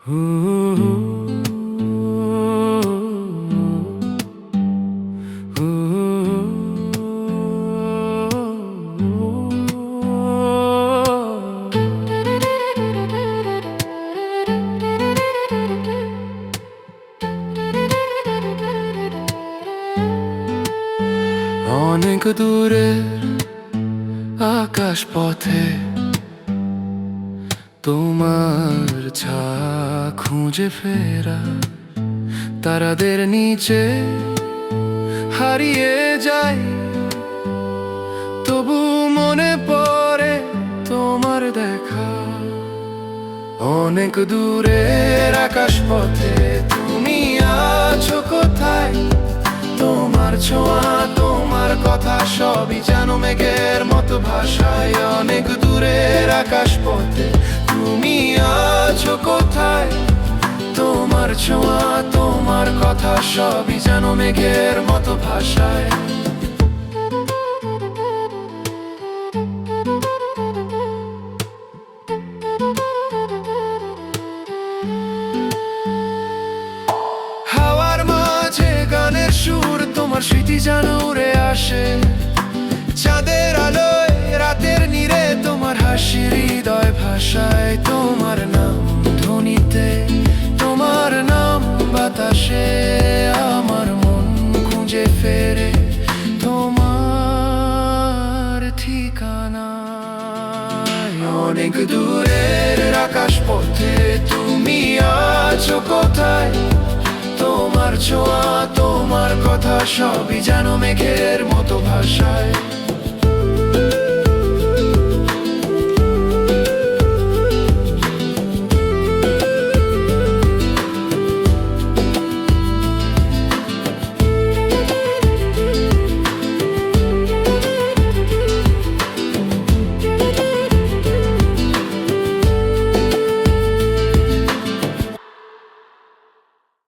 অনেক দূরের আকাশ পথে তোমার ছা খুঁজে ফেরা। তারাদের নিচে হারিয়ে যাই। তবু মনে পড়ে তোমার দেখা। অনেক দূরের আকাশ পথে তুমি আছো কোথায়? তোমার ছোঁয়া, তোমার কথা সবই যেন মেঘের মতো ভাষায় অনেক সবই যেন মেঘের মতো ভাষায়। হাওয়ার মাঝে গানের সুর তোমার স্মৃতি যেন উড়ে অনেক দূরের আকাশ পথে তুমি আছো কোথায়? তোমার ছোঁয়া, তোমার কথা সবই যেন মেঘের মতো।